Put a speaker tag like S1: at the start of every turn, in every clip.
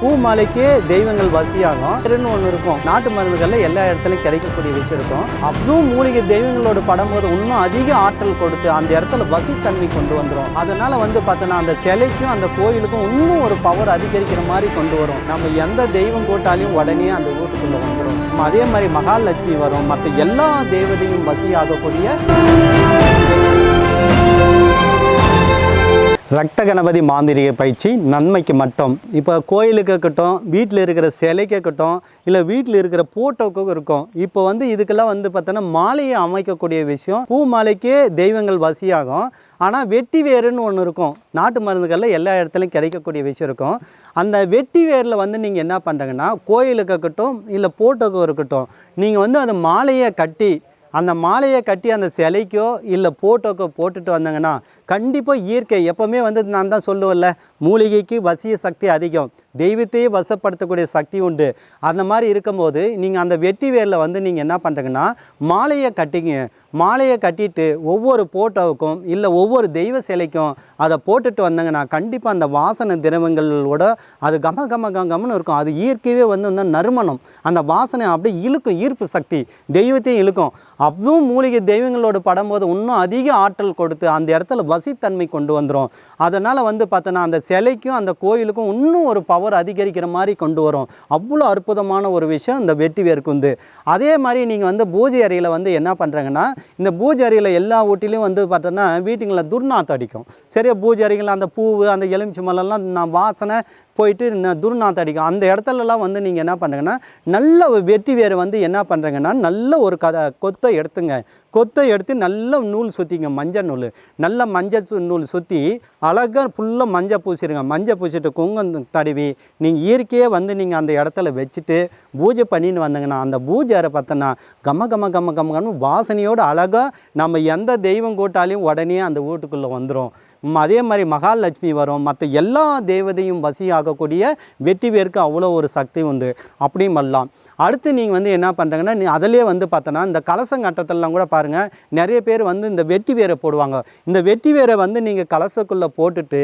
S1: பூ மாலைக்கே தெய்வங்கள் வசியாகும். திருன்னு ஒன்று இருக்கும். நாட்டு மருந்துகளில் எல்லா இடத்துலையும் கிடைக்கக்கூடிய விஷயம் இருக்கும். அதுவும் மூலிகை தெய்வங்களோட படம் போது இன்னும் அதிக ஆற்றல் கொடுத்து அந்த இடத்துல வசித்தன்மை கொண்டு வந்துடும் அதனால வந்து பார்த்தோன்னா அந்த சிலைக்கும் அந்த கோயிலுக்கும் இன்னும் ஒரு பவர் அதிகரிக்கிற மாதிரி கொண்டு வரும். நம்ம எந்த தெய்வம் போட்டாலையும் உடனே அந்த வீட்டுக்குள்ளே வந்துடும் அதே மாதிரி மகாலட்சுமி வரும். மற்ற எல்லா தேவதையும் வசியாகக்கூடிய ரத்த கணபதி மாந்திரிக பயிற்சி நன்மைக்கு மட்டும். இப்போ கோயிலுக்கு இருக்கட்டும் வீட்டில் இருக்கிற சிலைக்கு இருக்கட்டும் இல்லை வீட்டில் இருக்கிற போட்டோக்கும் இருக்கும் இப்போ வந்து இதுக்கெல்லாம் வந்து பார்த்தோன்னா மாலையை அமைக்கக்கூடிய விஷயம். பூ மாலைக்கே தெய்வங்கள் வசியாகும். ஆனால் வெட்டி வேருன்னு ஒன்று இருக்கும். நாட்டு மருந்துகளில் எல்லா இடத்துலையும் கிடைக்கக்கூடிய விஷயம் இருக்கும். அந்த வெட்டி வேரில் வந்து நீங்கள் என்ன பண்ணுறீங்கன்னா கோயிலுக்கு இருக்கட்டும் இல்லை போட்டோக்கும் இருக்கட்டும் நீங்கள் வந்து அந்த மாலையை கட்டி அந்த மாலையை கட்டி அந்த சிலைக்கோ இல்லை போட்டோக்கோ போட்டுட்டு வந்தாங்கன்னா கண்டிப்பாக இயற்கை எப்போவுமே வந்து நான் தான் சொல்லுவேன்ல மூலிகைக்கு வசிய சக்தி அதிகம். தெய்வத்தையே வசப்படுத்தக்கூடிய சக்தி உண்டு. அந்த மாதிரி இருக்கும்போது நீங்கள் அந்த வெட்டி வேரில் வந்து நீங்கள் என்ன பண்ணுறீங்கன்னா மாலையை கட்டிங்க. மாலையை கட்டிட்டு ஒவ்வொரு போட்டோவுக்கும் இல்லை ஒவ்வொரு தெய்வ சிலைக்கும் அதை போட்டுட்டு வந்தாங்கன்னா கண்டிப்பாக அந்த வாசனை திரவங்களோட அது கம கம கம இருக்கும். அது இயற்கையே வந்து வந்து நறுமணம். அந்த வாசனை அப்படியே இழுக்கும் ஈர்ப்பு சக்தி தெய்வத்தையும் இழுக்கும். அதுவும் மூலிகை தெய்வங்களோட படும்போது இன்னும் அதிக ஆற்றல் கொடுத்து அந்த இடத்துல வசித்தன்மை கொண்டு வந்துடும் அதனால் வந்து பார்த்தோன்னா அந்த சிலைக்கும் அந்த கோயிலுக்கும் இன்னும் ஒரு பவர் அதிகரிக்கிற மாதிரி கொண்டு வரும். அவ்வளோ அற்புதமான ஒரு விஷயம் இந்த வெட்டி வேர்க்குந்து. அதே மாதிரி நீங்கள் வந்து பூஜை அறையில் வந்து என்ன பண்ணுறாங்கன்னா இந்த பூஜை அறையில் எல்லா வீட்டிலையும் வந்து பார்த்தோன்னா வீட்டுங்களில் துர்நாத்தம் அடிக்கும். சரியா? பூஜை அறைகளில் அந்த பூவு அந்த எலுமிச்சை மலர்லாம் நான் வாசனை போயிட்டு ந- துர்நாத்தம் அடிக்கும். அந்த இடத்துலலாம் வந்து நீங்கள் என்ன பண்ணுங்கன்னா நல்ல ஒரு வெட்டி வேர் வந்து என்ன பண்ணுறீங்கன்னா நல்ல ஒரு கதை கொத்தை எடுத்துங்க. கொத்தை எடுத்து நல்ல நூல் சுற்றிங்க மஞ்சள் நூல். நல்ல மஞ்சள் சு- நூல் சுற்றி அழகாக ஃபுல்லாக மஞ்சள் பூசிடுங்க மஞ்சள் பூசிட்டு குங்குமம் தடவி நீங்கள் இயற்கையே வந்து நீங்கள் அந்த இடத்துல வச்சுட்டு பூஜை பண்ணின்னு வந்தீங்கன்னா அந்த பூஜை பார்த்தோன்னா கம கம கம கம கம வாசனையோடு அழகாக நம்ம எந்த தெய்வம் கூட்டாலையும் உடனே அந்த வீட்டுக்குள்ளே வந்துடும் அதே மாதிரி மகாலட்சுமி வரும். மற்ற எல்லா தேவதையும் வசியாகக்கூடிய வெட்டி பேருக்கு அவ்வளோ ஒரு சக்தி உண்டு. அப்படியும் வரலாம். அடுத்து நீங்கள் வந்து என்ன பண்ணுறாங்கன்னா நீ அதிலே வந்து பார்த்தோன்னா இந்த கலசங்கட்டத்திலலாம் கூட பாருங்கள் நிறைய பேர் வந்து இந்த வெட்டி வேரை போடுவாங்க. இந்த வெட்டி வேரை வந்து நீங்கள் கலசக்குள்ளே போட்டுட்டு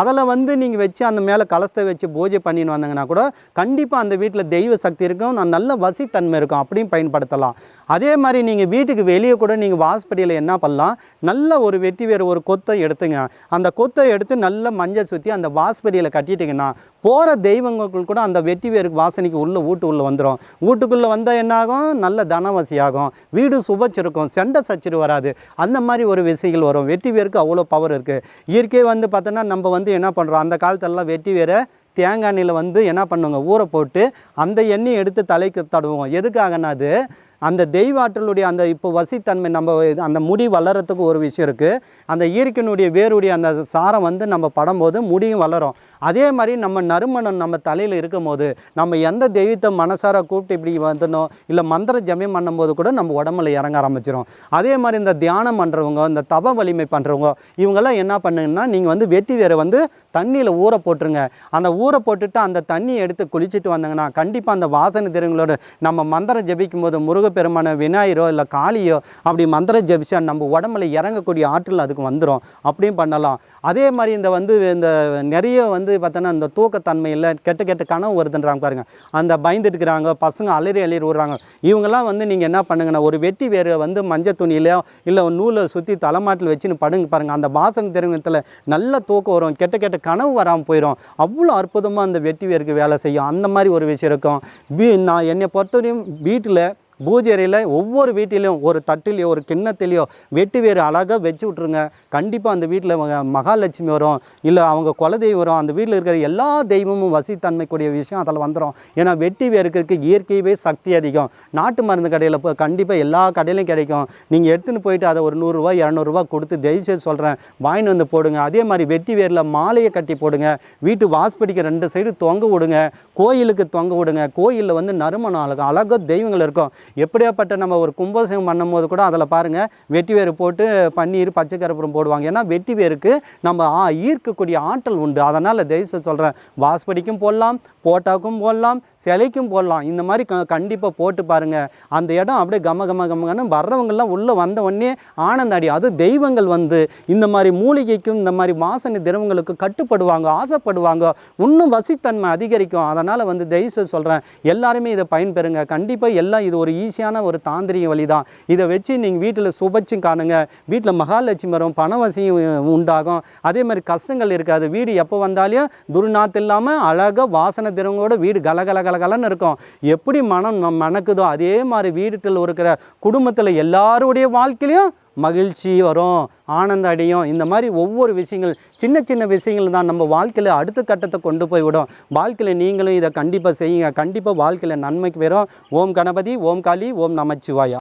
S1: அதில் வந்து நீங்கள் வச்சு அந்த மேலே கலசத்தை வச்சு பூஜை பண்ணின்னு வந்தாங்கன்னா கூட கண்டிப்பாக அந்த வீட்டில் தெய்வ சக்தி இருக்கும். நான் நல்ல வசித்தன்மை இருக்கும். அப்படியும் பயன்படுத்தலாம். அதே மாதிரி நீங்கள் வீட்டுக்கு வெளியே கூட நீங்கள் வாசப்படியில் என்ன பண்ணலாம்? நல்ல ஒரு வெட்டி வேறு ஒரு கொத்தை எடுத்துங்க. அந்த கொத்தை எடுத்து நல்ல மஞ்சள் சுற்றி அந்த வாசப்படியில் கட்டிட்டிங்கன்னா போகிற தெய்வங்கள் கூட அந்த வெட்டி வேருக்கு வாசனைக்கு உள்ளே வீட்டு உள்ளே வந்துடும் வீட்டுக்குள்ளே வந்தால் என்னாகும்? நல்ல தனவசியாகும். வீடு சுபச்சிருக்கும். செண்டை சச்சிரு வராது. அந்த மாதிரி ஒரு விஷயங்கள் வரும். வெட்டி வேருக்கு அவ்வளோ பவர் இருக்குது இயற்கை வந்து பார்த்தோன்னா நம்ம வந்து என்ன பண்ணுறோம் அந்த காலத்திலலாம் வெட்டி வேரை தேங்காய் எண்ணெயில் வந்து என்ன பண்ணுவாங்க? ஊற போட்டு அந்த எண்ணெயை எடுத்து தலைக்கு தடுவோம் எதுக்காகனா அது அந்த தெய்வாற்றலுடைய அந்த இப்போ வசித்தன்மை நம்ம அந்த முடி வளரத்துக்கு ஒரு விஷயம் இருக்குது அந்த இயற்கையினுடைய வேருடைய அந்த சாரம் வந்து நம்ம படும்போது முடியும் வளரும். அதே மாதிரி நம்ம நறுமணம் நம்ம தலையில் இருக்கும் போது நம்ம எந்த தெய்வத்தை மனசார கூப்பிட்டு இப்படி வந்தனோ இல்லை மந்திர ஜமியம் பண்ணும்போது கூட நம்ம உடம்புல இறங்க ஆரம்பிச்சிடும் அதே மாதிரி இந்த தியானம் பண்ணுறவங்க இந்த தப வலிமை பண்ணுறவங்க இவங்கெல்லாம் என்ன பண்ணுங்கன்னா நீங்கள் வந்து வெட்டி வேரை வந்து தண்ணியில் ஊற போட்டுருங்க. அந்த ஊற போட்டுட்டு அந்த தண்ணியை எடுத்து குளிச்சுட்டு வந்தாங்கன்னா கண்டிப்பாக அந்த வாசனை திறங்களோட நம்ம மந்திரம் ஜெபிக்கும் போது பெருமான விநாயகரோ இல்லை காளியோ அப்படி மந்திரம் ஜெபிச்சா நம்ம உடம்புல இறங்கக்கூடிய ஆற்றல் அதுக்கு வந்துடும் அப்படியும் பண்ணலாம். அதே மாதிரி இந்த வந்து இந்த நிறைய வந்து பார்த்தோன்னா இந்த தூக்கத்தன்மையில் கெட்ட கெட்ட கனவு வருதுன்றாங்க பாருங்க. அந்த பயந்துட்டு இருக்கிறாங்க பசங்க அலறி அலறி விடுறாங்க இவங்கெல்லாம் வந்து நீங்கள் என்ன பண்ணுங்கன்னா ஒரு வெட்டி வேறு வந்து மஞ்சள் துணியிலையோ இல்லை நூலை சுற்றி தலைமாட்டில் வச்சுன்னு படுங்க பாருங்கள் அந்த வாசனை தெரிவித்தில் நல்ல தூக்கம் வரும் கெட்ட கெட்ட கனவு வராமல் போயிடும் அவ்வளோ அற்புதமாக அந்த வெட்டி வேருக்கு வேலை செய்யும். அந்த மாதிரி ஒரு விஷயம் இருக்கும். வீ நான் என்னை பொறுத்தவரையும் வீட்டில் பூஜை அறையில் ஒவ்வொரு வீட்டிலையும் ஒரு தட்டிலையோ ஒரு கிண்ணத்திலையோ வெட்டி வேறு அழகாக வச்சு விட்ருங்க கண்டிப்பாக அந்த வீட்டில் மகாலட்சுமி வரும் இல்லை அவங்க குலதெய்வம் வரும் அந்த வீட்டில் இருக்கிற எல்லா தெய்வமும் வசித்தன்மைக்கூடிய விஷயம் அதில் வந்துடும் ஏன்னா வெட்டி வேருக்கு இயற்கையவே சக்தி அதிகம். நாட்டு மருந்து கடையில் இப்போ கண்டிப்பாக எல்லா கடையிலையும் கிடைக்கும். நீங்கள் எடுத்துன்னு போயிட்டு அதை ஒரு நூறுரூவா இரநூறுவா கொடுத்து தயவுசெய்து சொல்கிறேன் வாங்கின்னு வந்து போடுங்க. அதே மாதிரி வெட்டி வேரில் மாலையை கட்டி போடுங்க. வீட்டு வாஸ்படிக்கு ரெண்டு சைடு தொங்க விடுங்க. கோயிலுக்கு தொங்க விடுங்க. கோயிலில் வந்து நறுமணம் அழகு அழகாக தெய்வங்கள் இருக்கும். எப்படியாப்பட்ட நம்ம ஒரு கும்பாபிஷேகம் பண்ணும்போது கூட அதில் பாருங்கள் வெட்டி வேறு போட்டு பன்னீர் பச்சை கருப்பூரம் போடுவாங்க. ஏன்னா வெட்டி வேருக்கு நம்ம ஈர்க்கக்கூடிய ஆற்றல் உண்டு. அதனால் தயவுசெய்து சொல்கிறேன் வாஸ்படிக்கும் போடலாம் போட்டாக்கும் போடலாம் சிலைக்கும் போடலாம். இந்த மாதிரி க கண்டிப்பாக போட்டு பாருங்கள் அந்த இடம் அப்படியே கம கம கமகன்னு வர்றவங்கெல்லாம் உள்ளே வந்த உடனே ஆனந்தாடி. அது தெய்வங்கள் வந்து இந்த மாதிரி மூலிகைக்கும் இந்த மாதிரி வாசனை திரவங்களுக்கு கட்டுப்படுவாங்க ஆசைப்படுவாங்க. இன்னும் வசித்தன்மை அதிகரிக்கும். அதனால் வந்து தெய்வம் சொல்கிறேன் எல்லாருமே இதை பயன்பெறுங்க. கண்டிப்பாக எல்லாம் இது ஒரு ஈஸியான ஒரு தாந்திரிக வழி தான் இதை வச்சு நீங்கள் வீட்டில் சுபச்சும் காணுங்க. வீட்டில் மகாலட்சுமி வரும் பணவசியம் உண்டாகும். அதே மாதிரி கஷ்டங்கள் இருக்காது. வீடு எப்போ வந்தாலும் துர்நாத்து இல்லாமல் அழகாக வாசனை திரவங்களோட வீடு கலகல கலகலன்னு இருக்கும். எப்படி மனம் நம் மணக்குதோ அதே மாதிரி வீட்டில் இருக்கிற குடும்பத்தில் எல்லாருடைய வாழ்க்கையிலையும் மகிழ்ச்சி வரும் ஆனந்த அடையும். இந்த மாதிரி ஒவ்வொரு விஷயங்கள் சின்ன சின்ன விஷயங்கள் தான் நம்ம வாழ்க்கையில் அடுத்த கட்டத்தை கொண்டு போய் விடும் வாழ்க்கையில் நீங்களும் இதை கண்டிப்பாக செய்யுங்க. கண்டிப்பாக வாழ்க்கையில் நன்மைக்கு வரும் ஓம் கணபதி ஓம் காளி ஓம் நமச்சிவாயா.